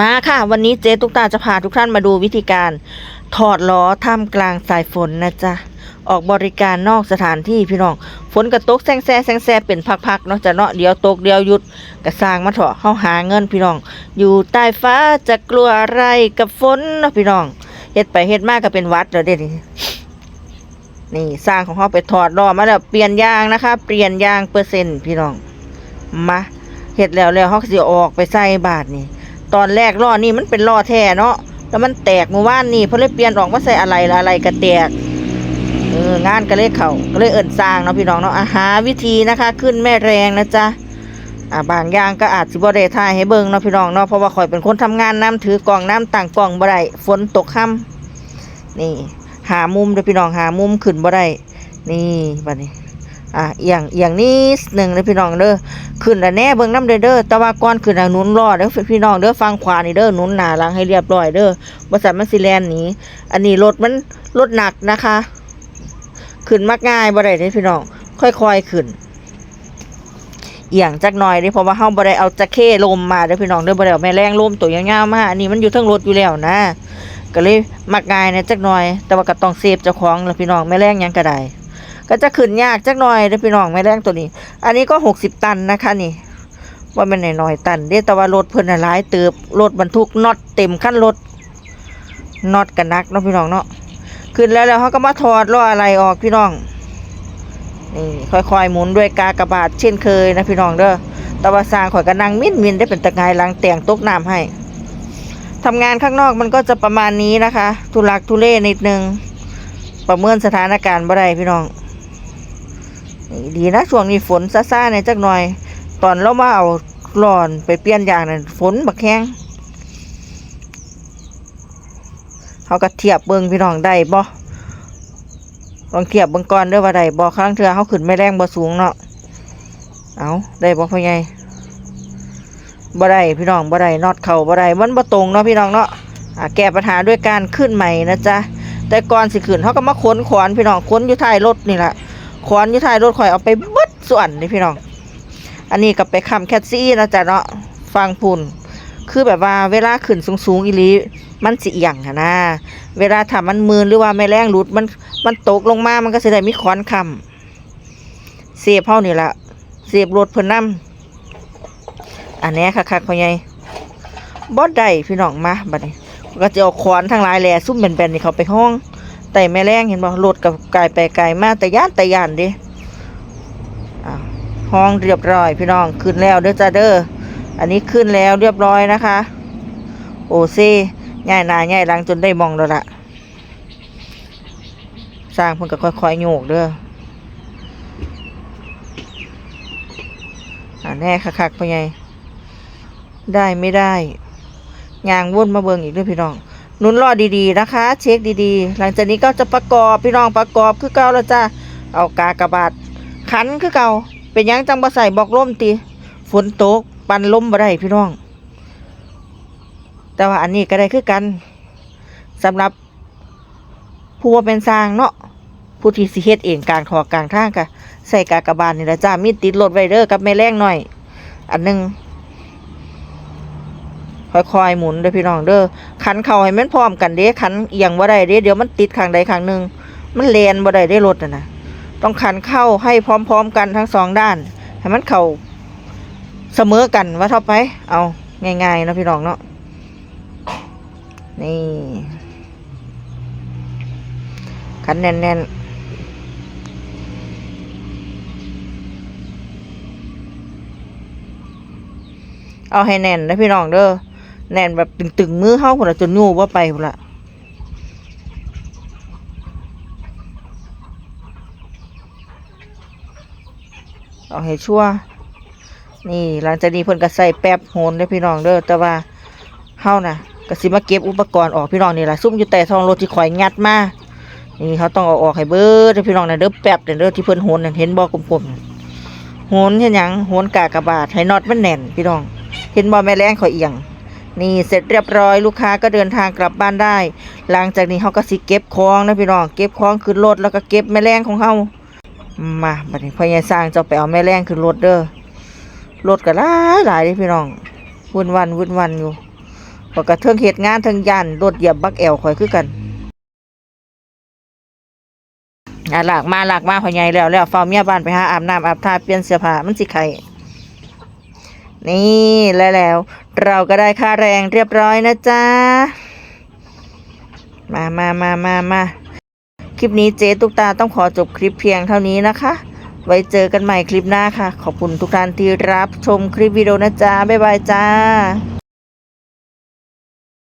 มาค่ะ วันนี้เจ๊ตุ๊กตาจะพาทุกท่านมาดูวิธีการถอดล้อท่ามกลางสายฝนนะจ๊ะ ออกบริการนอกสถานที่พี่น้อง ฝนกระตกแซงแซ่แซงแซ่เป็นพักๆเนาะจะเนาะเดี๋ยวตกเดี๋ยวหยุดกระสร้างมาเถอะเข้าหาเงินพี่น้อง อยู่ใต้ฟ้าจะกลัวอะไรกับฝนเนาะพี่น้องเฮ็ดไปเฮ็ดมากก็เป็นวัดเดี๋ยวเด็ดนี่สร้างของเขาไปถอดล้อมาแล้วเปลี่ยนยางนะคะ เปลี่ยนยางเปอร์เซ็นต์พี่น้องมาเฮ็ดแล้วแล้วเขาก็สิออกไปใส่บาทนี่ ตอนแรกล้อนี่มันเป็นล้อแท้เนาะแล้วมันแตกเมื่อวานนี่เพราะเลยเปลี่ยนออกมาใส่อะไรละอะไรก็แตกเอองานก็เลยเขาก็เลยเอิ่นสร้างเนาะพี่น้องเนาะอาหาวิธีนะคะ ขึ้นแม่แรงนะจ๊ะอ่าบางอย่างก็อาจสิบ่ได้ถ่ายให้เบิ่งเนาะพี่น้องเนาะเพราะว่าข่อยเป็นคนทำงานน้ำถือกล่องน้ำต่างกล่องบ่ได้ฝนตกค่ำนี่ หามุมเด้อพี่น้องหามุมขึ้นบ่ได้นี่บัดนี้ อะเอียงเอียงนิดหนึ่งเลยพี่น้องเด้อขึ้นแล้วแน่เบิ่งน้ำเด้อเด้อแต่ว่าก่อนขึ้นน่ะหนุนรอเด้อพี่น้องเด้อฟังขวานี่เด้อหนุนหนาหลังให้เรียบร้อยเด้อบ่ซั่นมันสิแลนหนีอันนี้รถมันรถหนักนะคะ ขึ้นมักง่ายบ่ได้เด้พี่น้อง ค่อยๆขึ้นเอียงจักหน่อยเด้เพราะว่าเฮาบ่ได้เอาจักเข้ลมมาเด้อพี่น้องเด้อบ่ได้เอาแม่แรงลมตัวยาวๆมาอันนี้มันอยู่ทั้งรถอยู่แล้วนะก็เลยมักง่ายนะจักหน่อย แต่ว่าก็ต้องเซฟเจ้าของแล่ะพี่น้องแม่แรงยังก็ได้ ก็จะขึ้นยากจักหน่อยเด้อพี่น้องแม่แรงตัวนี้ อันนี้ก็หกสิบตันนะคะนี่ว่ามันหน่อยๆตันเด้แต่ว่ารถเพิ่นหลายเติบรถบรรทุกน็อตเต็มคันรถน็อตกันนักเนาะพี่น้องเนาะขึ้นแล้วแล้วเขาก็มาถอดล้ออะไรออกพี่น้องนี่ค่อยๆหมุนด้วยกากระบาดเช่นเคยนะพี่น้องเด้อแต่ว่าสร้างข่อยก็นั่งมินมินได้เป็นตะไงหลังแต่งตกน้ำให้ทำงานข้างนอกมันก็จะประมาณนี้นะคะ ทุลักทุเลนิดนึง ประเมินสถานการณ์บ่ได้พี่น้อง ดีนะช่วงนี้ฝนซ่าๆในอยจักหน่อย ตอนเรามาเอาหลอนไปเปลี่ยนยางนั่นฝนบักแห้งเขาก็เทียบเบิ่งพี่น้องได้บ่ลองเทียบเบิงก่อนด้อว่าได้บ่ครั้งเทือเขาขึ้นไม่แรงบ่สูงเนาะเอาได้บ่พ่อใหญ่บ่ได้พี่น้องบ่ได้น็อตเข่าบ่ได้มันบ่ตรงเนาะพี่น้องเนาะแก้ปัญหาด้วยการขึ้นใหม่นะจ๊ะแต่ก่อนสิขึ้นเขาก็มาขนขวานพี่น้องขนอยู่ท้ายรถนี่แหละ ขวานยู่ท้ายรถข่อยเอาไปบดส่วนนี่พี่น้อง อันนี้ก็ไปคำแคทซี่นะจ๊ะเนาะฟังพุ่นคือแบบว่าเวลาขึ้นสูงๆอีลีมันสิเอียงอะนะเวลาถ้ามันมืนหรือว่าแม่แรงหลุดมันมันตกลงมามันก็สิได้มีขอนคำเสียบเฮานี่ละเสียบรถเพิ่นนํอันนี้คักๆพ่อใหญ่บ่ได้พี่น้องมาบัดนี้ก็จะเอาขวานทั้งหลายแหล่ซุ่มแบนๆนี่เขาไปห้อง ต่แม่แรงเห็นบ่รถกับไกลไปไกลมาแต่ย่านแต่ย่านดิอ้าห้องเรียบร้อยพี่น้องขึ้นแล้วเด้อจ้าเด้ออันนี้ขึ้นแล้วเรียบร้อยนะคะ โอเซ่ง่ายนาง่ายลังจนได้มองแล้วละสร้างเพิ่นก็ค่อยๆโยกเด้ออ่าแน่คักๆพ่อใหญ่ได้ไม่ได้ยางวนมาเบิงอีกเด้วยพี่น้อง หนุนรอดีๆนะคะ เช็คดีๆ หลังจากนี้ก็จะประกอบพี่น้องประกอบคือเก่าแล้วจ้าเอากากระบาดขันคือเก่าเป็นยังจังบ่ใส่บอกล่มตีฝนตกปันลมบ่ได้พี่น้อง แต่ว่าอันนี้ก็ได้คือกันสำหรับผู้ว่าเป็นสร้างเนาะผู้ที่สิเฮ็ดเองกลางทอกลางทางก็ใส่กากระบาทนี่ละจ้ามีติดรถไวเดอร์กับแม่แรงหน่อย อันหนึง ค่อยๆหมุนเด้อพี่น้องเด้อขันเข่าให้มันพร้อมกันเด้ขันเอียงบ่ได้เด้เดี๋ยวมันติดข้างใดข้างหนึ่งมันเลนบ่ได้ได้รถนะนะต้องขันเข้าให้พร้อม ๆ กันทั้งสองด้านให้มันเข้าเสมอกันว่าเท่าไปเอาง่ายๆนะพี่น้องเนาะนี่ขันแน่นๆเอาให้แน่นนะพี่น้องเด้อ แน่นแบบตึงๆมือเฮาพุ่นละจนยูว่าไปพุ่นละเอาให้ชั่ว นี่หลังจากนี้เพิ่นก็ใส่แป๊บโหนเด้อพี่น้องเด้อแต่ว่าเฮาน่ะก็สิมาเก็บอุปกรณ์ออกพี่น้องนี่แหละซุ่มอยู่แต่ท้องรถที่ข่อยงัดมานี่เขาต้องเอาออกให้เบิดเด้อพี่น้องน่ะเด้อแป๊บเด้อเด้อที่เพิ่นโหนเห็นบ่กลมๆโหนเห็นหยังโหนกากระบาทให้น็อตมันแน่นพี่น้อง เห็นบ่แม่แรงข่อยเอียง นี่เสร็จเรียบร้อยลูกค้าก็เดินทางกลับบ้านได้ หลังจากนี้เขาก็สิเก็บของนะพี่น้องเก็บของขึ้นรถแล้วก็เก็บแม่แรงของเขามาบัดนี้พ่อใหญ่สร้างจ้าไปเอาแม่แรงขึ้นรถเด้อรถก็หลายหลายเด้อพี่น้องวุ่นวันวุ่นวันอยู่ข่อยก็เทิงเฮ็ดงานเทิงย่านรถเหยียบบักแอวข่อยคือกันอะหลากมาหลากมาพ่อใหญ่แล้วแล้วเฝ้าเมียบ้านไปหาอาบน้ำอาบท่าเปลี่ยนเสื้อผ้ามันสิไข่ นี่แล้วแล้ว เราก็ได้ค่าแรงเรียบร้อยนะจ๊ะ มามามามามาคลิปนี้เจ๊ตุกตาต้องขอจบคลิปเพียงเท่านี้นะคะ ไว้เจอกันใหม่คลิปหน้าค่ะ ขอบคุณทุกท่านที่รับชมคลิปวิดีโอนะจ๊ะ บ๊ายบายจ้า